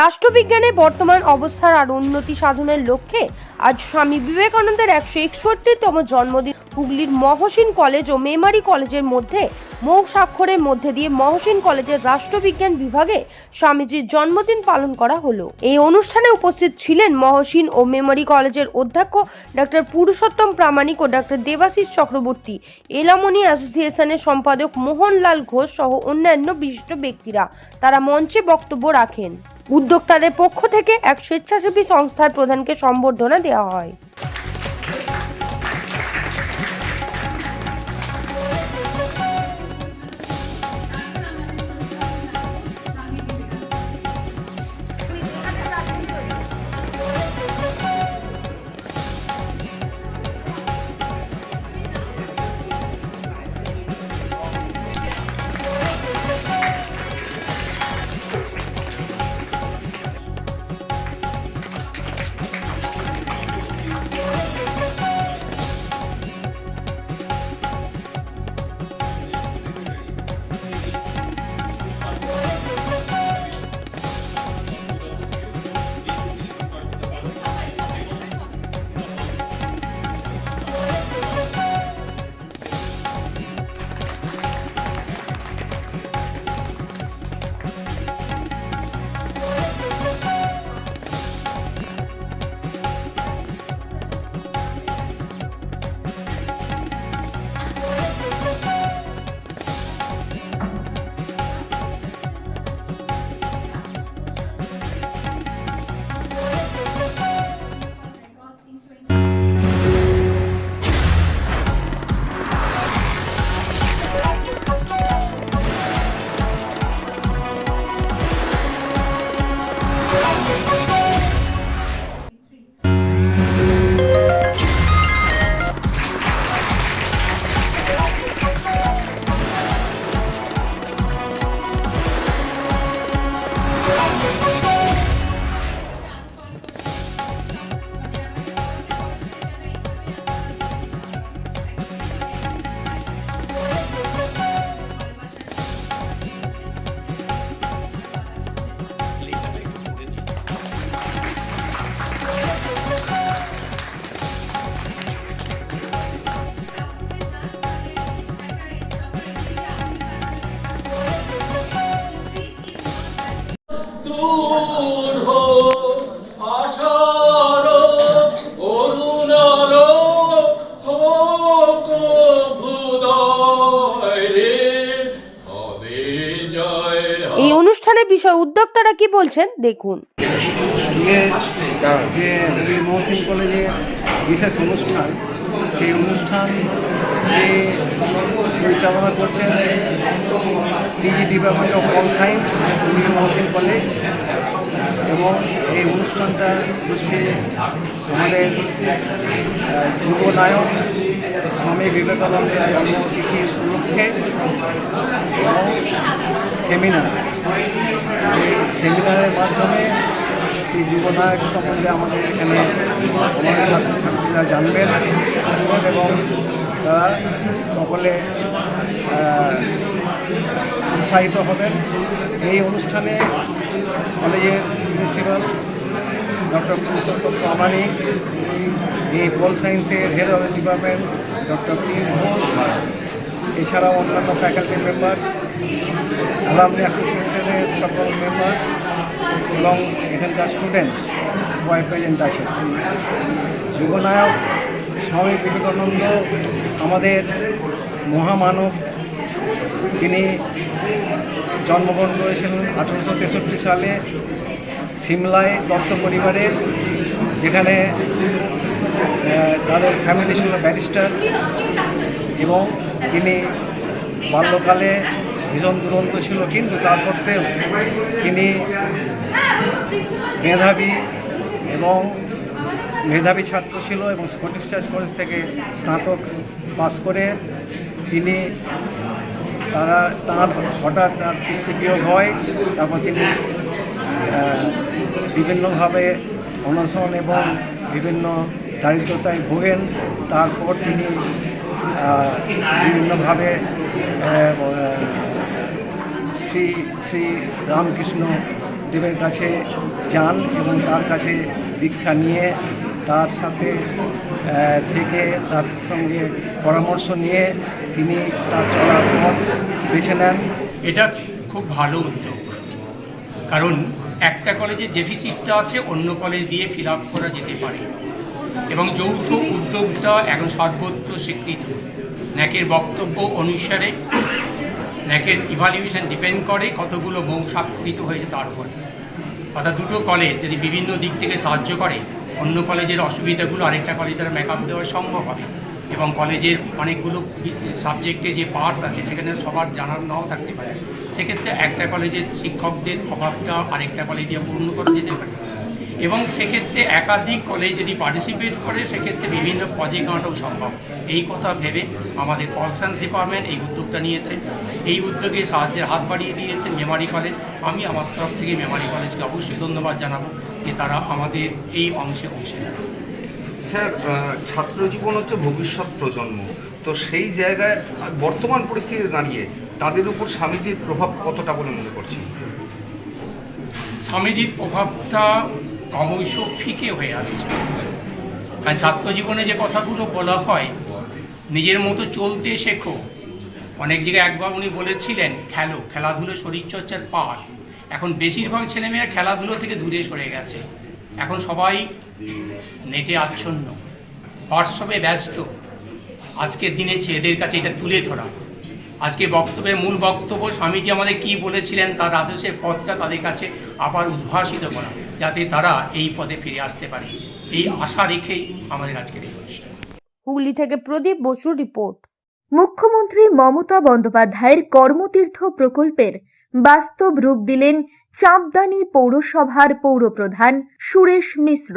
রাষ্ট্রবিজ্ঞানে বর্তমান অবস্থার আর উন্নতি সাধনের লক্ষ্যে আজ স্বামী বিবেকানন্দের একশো একষট্টিতম জন্মদিন। হুগলির মহসিন কলেজ ও মেমারি কলেজের মধ্যে মৌ স্বাক্ষরের মধ্যে দিয়ে মহসিন কলেজের রাষ্ট্রবিজ্ঞান বিভাগে স্বামীজির জন্মদিন পালন করা হলো। এই অনুষ্ঠানে উপস্থিত ছিলেন মহসিন ও মেমারি কলেজের অধ্যক্ষ ডক্টর পুরুষোত্তম প্রামাণিক ও ডক্টর দেবাশিস চক্রবর্তী, এলামনি অ্যাসোসিয়েশনের সম্পাদক মোহনলাল ঘোষ সহ অন্যান্য বিশিষ্ট ব্যক্তিরা। তারা মঞ্চে বক্তব্য রাখেন। উদ্যোক্তাদের পক্ষ থেকে এক স্বেচ্ছাসেবী সংস্থার প্রধানকে সম্বর্ধনা দেওয়া হয়। এই অনুষ্ঠানের বিষয় উদ্যোক্তারা কি বলছেন দেখুন। যে মহসিন কলেজে বিশেষ অনুষ্ঠান সেই অনুষ্ঠানকে পরিচালনা করছেন PG department of all science Mohsin college. এবং এই অনুষ্ঠানটা হচ্ছে আমাদের যুব নায়ক স্বামী বিবেকানন্দের জন্মতিথি উপলক্ষে এবং সেমিনার সেমিনারের মাধ্যমে সেই যুবনায়ক সম্বন্ধে আমাদের এখানে আমাদের ছাত্রছাত্রীরা জানবেন। এবং তারা সকলে উৎসাহিত হবেন। এই অনুষ্ঠানে কলেজের প্রিন্সিপাল ডক্টর পুরুষোত্তম প্রামাণিক এই পল সায়েন্সের head of department doctor P Ghosh, এছাড়াও অন্যান্য ফ্যাকাল্টি মেম্বার্স অ্যালামনি অ্যাসোসিয়েশনের সকল মেম্বার্স এবং এখানকার স্টুডেন্টস সবাই প্রেজেন্ট আছে। যুবনায়ক স্বামী বিবেকানন্দ আমাদের মহামানব, তিনি জন্মগ্রহণ করেছিলেন আঠেরোশো তেষট্টি সালে সিমলায় দত্ত পরিবারে, যেখানে তাদের ফ্যামিলি ছিল ব্যারিস্টার এবং তিনি বাল্যকালে ভীষণ দুরন্ত ছিল, কিন্তু তা সত্ত্বেও তিনি মেধাবী এবং মেধাবী ছাত্র ছিল এবং স্কটিশ চার্চ কলেজ থেকে স্নাতক পাস করে তিনি তারা, তার হঠাৎ তার পিতৃবিয়োগ হয়, তারপর তিনি বিভিন্নভাবে অনশন এবং বিভিন্ন দারিদ্রতায় ভোগেন। তারপর তিনি বিভিন্নভাবে শ্রী শ্রী রামকৃষ্ণ দেবের কাছে যান এবং তার কাছে দীক্ষা নিয়ে তার সাথে থেকে তার সঙ্গে পরামর্শ নিয়ে তিনি তার চলার পথ বেছে নেন। এটা খুব ভালো উদ্যোগ। কারণ একটা কলেজে ডেফিসিটটা আছে, অন্য কলেজ দিয়ে ফিল করা যেতে পারে। এবং যৌথ উদ্যোগটা এখন সর্বত্র স্বীকৃত। ন্যাকের বক্তব্য অনুসারে, ন্যাকের ইভালুয়েশন ডিপেন্ড করে কতগুলো মৌ স্বাক্ষরিত হয়েছে তার উপর। অর্থাৎ দুটো কলেজ যদি বিভিন্ন দিক থেকে সাহায্য করে, অন্য কলেজের অসুবিধাগুলো আরেকটা কলেজ দ্বারা মেকআপ দেওয়া সম্ভব হবে। এবং কলেজের অনেকগুলো সাবজেক্টে যে পার্টস আছে, সেখানে সবার জানার নাও থাকতে পারে। সেক্ষেত্রে একটা কলেজের শিক্ষকদের অভাবটা আরেকটা কলেজে পূর্ণ করা যেতে পারে। এবং সেক্ষেত্রে একাধিক কলেজ যদি পার্টিসিপেট করে সেক্ষেত্রে বিভিন্ন প্রজেক্ট আনাটাও সম্ভব। এই কথা ভেবে আমাদের অল সায়েন্স ডিপার্টমেন্ট এই উদ্যোগটা নিয়েছে। এই উদ্যোগে সাহায্যের হাত বাড়িয়ে দিয়েছেন মেমারি কলেজ আমি আমার তরফ থেকে মেমারি কলেজকে অবশ্যই ধন্যবাদ জানাব যে তারা আমাদের এই অংশে অংশীদার স্যার ছাত্র জীবন হচ্ছে ভবিষ্যৎ প্রজন্ম। তো সেই জায়গায় বর্তমান পরিস্থিতিতে দাঁড়িয়ে তাদের উপর স্বামীজির প্রভাব কতটা বলে মনে করছেন? স্বামীজির প্রভাবটা ক্রমশ ফিকে হয়ে আসছে। কারণ ছাত্র জীবনে যে কথাগুলো বলা হয়, নিজের মতো চলতে শেখো। অনেক জায়গায় একবার উনি বলেছিলেন, খেলো, খেলাধুলো শরীরচর্চার পাঠ। এখন বেশিরভাগ ছেলেমেয়েরা খেলাধুলো থেকে দূরে সরে গেছে। এখন সবাই নেটে আচ্ছন্ন। হোয়াটসঅ্যাপে ব্যস্ত। আজকের দিনে ছেলেদের কাছে এটা তুলে ধরা। আজকে বক্তব্যের মূল বক্তব্য, স্বামীজি আমাদের কি বলেছিলেন, তার আদেশের পথটা তাদের কাছে আবার উদ্ভাসিত করা। যাতে তারা এই পদে ফিরে আসতে পারে। এই আশা রেখেই আমাদের আজকের এই অনুষ্ঠান। হুগলি থেকে প্রদীপ বসুর রিপোর্ট। মুখ্যমন্ত্রী মমতা বন্দ্যোপাধ্যায়ের কর্মতীর্থ প্রকল্পের বাস্তব রূপ দিলেন চাঁদদানি পৌরসভার পৌরপ্রধান সুরেশ মিশ্র।